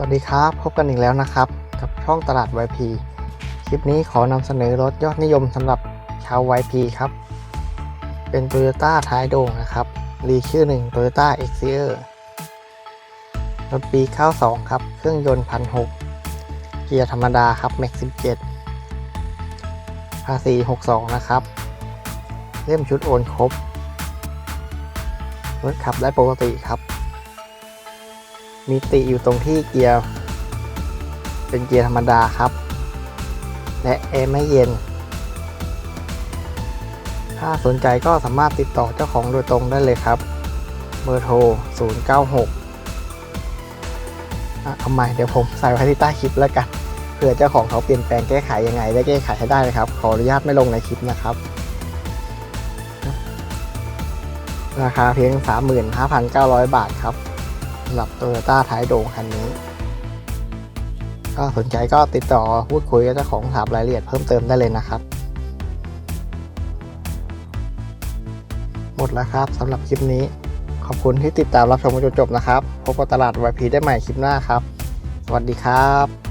วัสดีครับ พบกันอีกแล้วนะครับ กับช่องตลาด YP คลิปนี้ขอนำเสนอรถยอดนิยมสำหรับชาว YP ครับ เป็น Toyota ท้ายโด่งนะครับ รีชื่อหนึ่ง Toyota x c e r รถปี 92 ครับ เครื่องยนต์1,600เกียร์ธรรมดาครับ Max 17 ภาษี 62 นะครับ เล่มชุดโอนครบ รถขับได้ปกติครับ มีติอยู่ตรงที่เกียร์ เป็นเกียร์ธรรมดาครับ และแอร์ไม่เย็น ถ้าสนใจก็สามารถติดต่อเจ้าของโดยตรงได้เลยครับ เบอร์โทร 096เอาใหม่เดี๋ยวผมใส่ไว้ที่ใต้คลิปแล้วกันเผื่อเจ้าของเขาเปลี่ยนแปลงแก้ไขยังไง ได้แก้ไขให้ได้เลยครับ ขออนุญาตไม่ลงในคลิปนะครับ ราคาเพียง 35,900 บาทครับ สำหรับโตโยต้าท้ายโด่งคันนี้ ก็สนใจก็ติดต่อพูดคุยกับเจ้าของถามรายละเอียดเพิ่มเติมได้เลยนะครับ หมดแล้วครับสำหรับคลิปนี้ ขอบคุณที่ติดตามรับชมจนจบนะครับ พบกับตลาดวายพีได้ใหม่คลิปหน้าครับ สวัสดีครับ